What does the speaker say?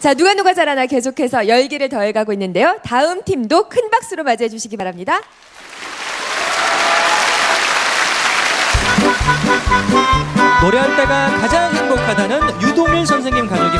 자, 누가 누가 잘하나 계속해서 열기를 더해가고 있는데요. 다음 팀도 큰 박수로 맞이해 주시기 바랍니다. 노래할 때가 가장 행복하다는 유동일 선생님 가족이